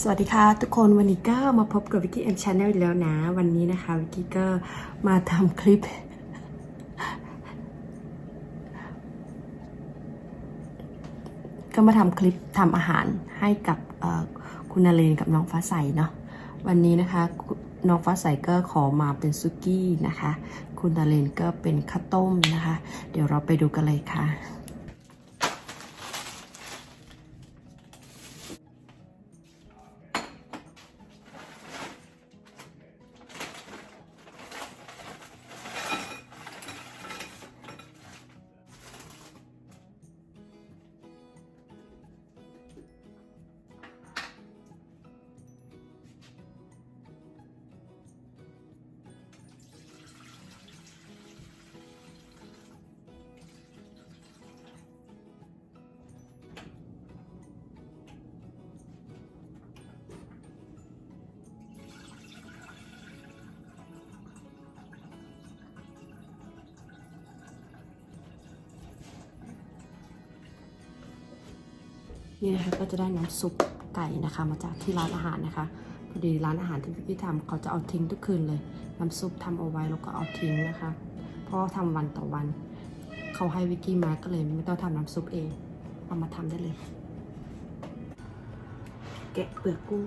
สวัสดีค่ะทุกคนวันนี้ก็มาพบกับวิกกี้เอ็มชาแนลอีกแล้วนะ วันนี้นะคะวิกกี้ก็มาทำคลิป ก็มาทำคลิปทำอาหารให้กับคุณนาเรนกับน้องฟ้าใสเนาะวันนี้นะคะน้องฟ้าใสก็ขอมาเป็นซุกี้นะคะ คุณนาเรนก็เป็นข้าวต้มนะคะ เดี๋ยวเราไปดูกันเลยค่ะ นี่นะคะก็จะได้น้ำซุปไก่นะคะ มาจากที่ร้านอาหารนะคะพอดีร้านอาหารที่พี่กี้ทำเขาจะเอาทิ้งทุกคืนเลย น้ำซุปทำเอาไว้แล้วก็เอาทิ้งนะคะ เพราะว่าทำวันต่อวัน เขาให้วิกกี้มาก็เลยไม่ต้องทำน้ำซุปเอง เอามาทำได้เลย แกะเปลือกกุ้ง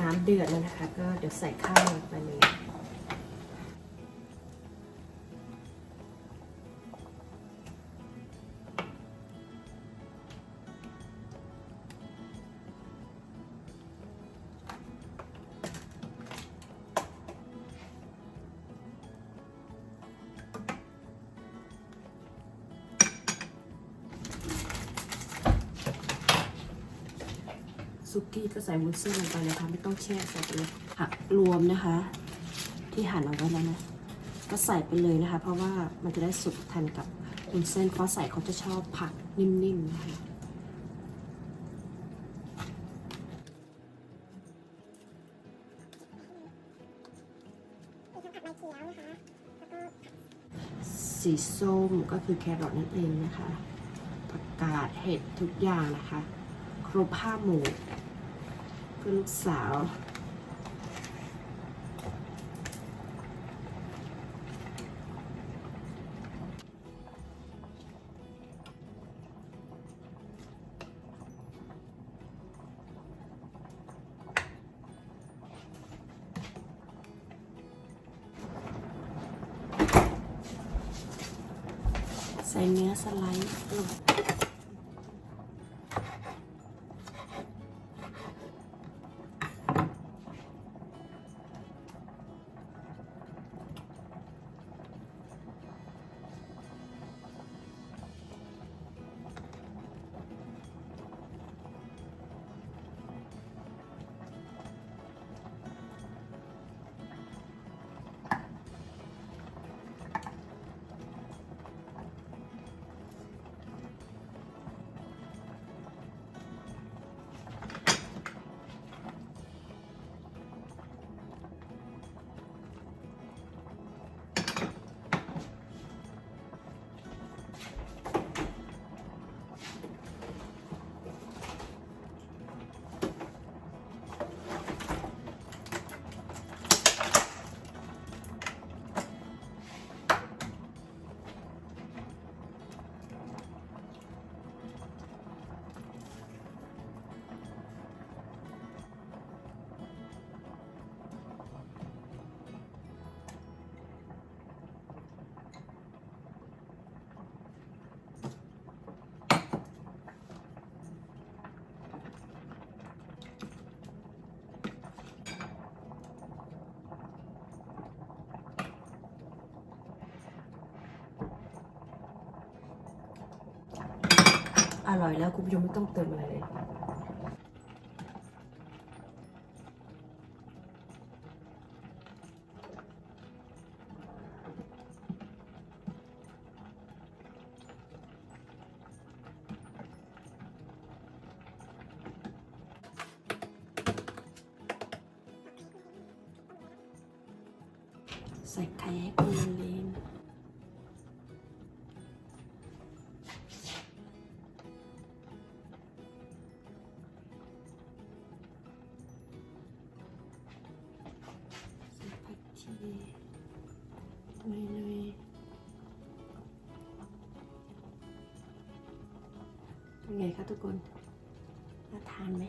น้ำเดือดแล้วนะคะ ก็เดี๋ยวใส่ข้าวลงไปเลย กี้ก็ใส่วุ้นเส้นลงไปเลยค่ะไม่ต้องแช่ใส่ไปเลยผักรวมนะคะ ที่หั่นเอาไว้แล้วนะก็ใส่ไปเลยนะคะ เพราะว่ามันจะได้สุกทันกับวุ้นเส้นเพราะใส่เขาจะชอบผักนิ่มๆนะคะมีทั้งนะคะสีส้มก็คือแครอทนั่นเองนะคะ ผักกาดเห็ดทุกอย่างนะคะ ครบห้าหมู่ คือลูกสาว ใส่เนื้อสไลด์ลง อร่อยแล้วคุณผู้ชมไม่ต้องเติมอะไรเลยใส่ไข่ให้คุณลิน น่อยๆเป็นไงคะทุกคนน่าทานไหม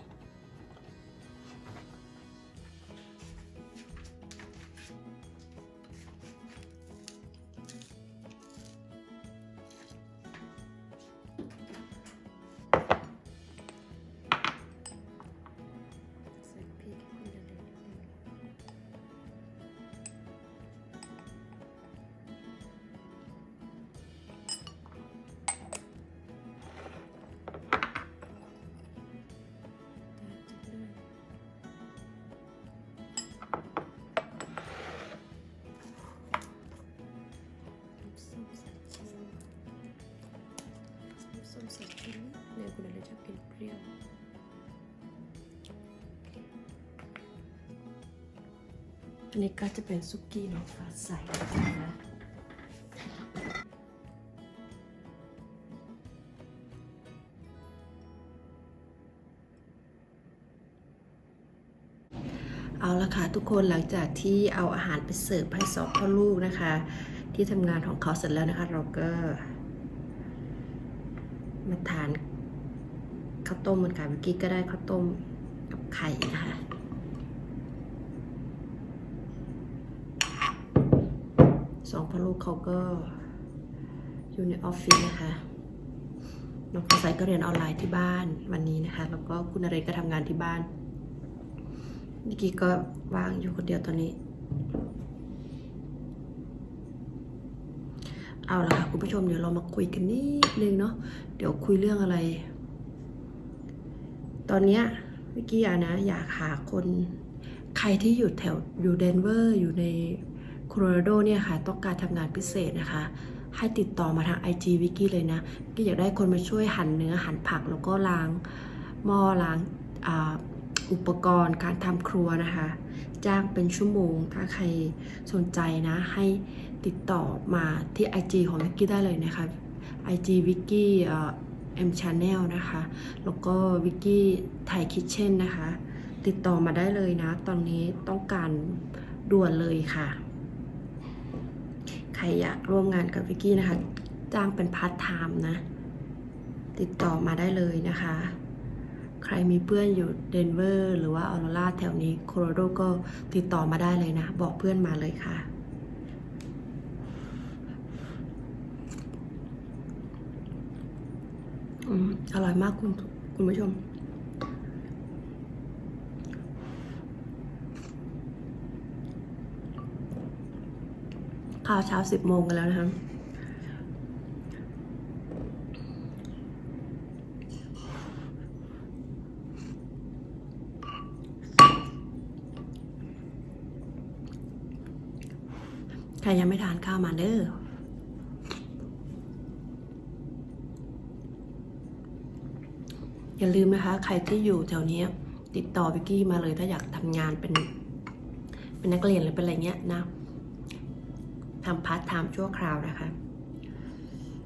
ส้มสายชูนิดเดี๋ยวคุณละเลนชอบกินเปรี้ยวอันนี้ก็จะเป็นซุกี้น้องฟ้าใสนะเอาละค่ะทุกคนหลังจากที่เอาอาหารไปเสิร์ฟให้สองพ่อลูกนะคะ ที่ทำงานของเขาเสร็จแล้วนะคะ เราก็ มาทานข้าวต้มเหมือนกันเมื่อกี้ก็ได้ข้าวต้มกับไข่นะคะสองพ่อลูกเขาก็อยู่ในออฟฟิศนะคะน้องฟ้าใสก็เรียนออนไลน์ที่บ้านวันนี้นะคะ แล้วก็คุณนเรก็ทำงานที่บ้านนิกกี้ก็ว่างอยู่คนเดียวตอนนี้ เอาละค่ะคุณผู้ชมเดี๋ยวเรามาคุยกันนิดนึงเนาะเดี๋ยวคุยเรื่องอะไร ตอนเนี้ยวิกกี้อะนะอยากหาคนใครที่อยู่แถวอยู่เดนเวอร์อยู่ในโคโลราโดเนี่ยค่ะ ต้องการทำงานพิเศษนะคะ ให้ติดต่อมาทาง IG วิกกี้เลยนะก็อยากได้คนมาช่วยหั่นเนื้อหั่นผักแล้วก็ล้างหม้อล้างอ่า อุปกรณ์การทำครัวนะคะ จ้างเป็นชั่วโมง ถ้าใครสนใจนะ ให้ติดต่อมาที่ IG ของวิกกี้ได้เลยนะคะ IG วิกกี้เอ็มชาแนลนะคะ แล้วก็วิกกี้ไทยคิทเช่นนะคะ ติดต่อมาได้เลยนะ ตอนนี้ต้องการด่วนเลยค่ะ ใครอยากร่วมงานกับวิกกี้นะคะ จ้างเป็นพาร์ทไทม์นะ ติดต่อมาได้เลยนะคะ รมีเพื่อนอยู่เดนเวอร์หรือว่าออโรราแถวนี้โคโลราโดก็ติดต่อมาได้เลยนะ บอกเพื่อนมาเลยค่ะ อืม อร่อยมากคุณคุณผู้ชมข้าวเช้าสิบโมงกันแล้วนะคะ รยังไม่ทานข้าวมาเด้ออย่าลืมนะคะ ใครที่อยู่แถวนี้ติดต่อวิกกี้มาเลยถ้าอยากทำงานเป็นเป็นนักเรียนหรือเป็นอะไรเงี้ยนะทำพาร์ทไทม์ชั่วคราวนะคะ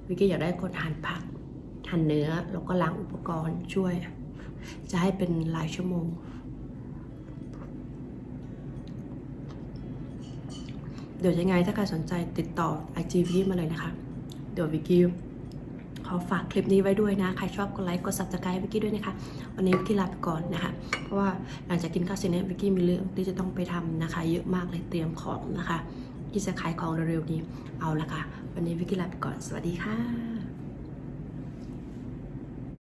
วิกกี้อยากได้คนหั่นผักหั่นเนื้อ แล้วก็ล้างอุปกรณ์ช่วย จะให้เป็นรายชั่วโมง เดี๋ยวยังไงถ้าใครสนใจติดต่อ IG วิกกี้มาเลยนะคะ เดี๋ยววิกกี้ขอฝากคลิปนี้ไว้ด้วยนะ ใครชอบกดไลค์กด subscribe วิกกี้ด้วยนะคะ วันนี้วิกกี้ลาไปก่อนนะคะ เพราะว่าหลังจากกินข้าวเสร็จเนี่ยวิกกี้มีเรื่องที่จะต้องไปทำนะคะ เยอะมากเลยเตรียมของนะคะที่จะขายของเร็วๆนี้เอาละค่ะ วันนี้วิกกี้ลาไปก่อน สวัสดีค่ะ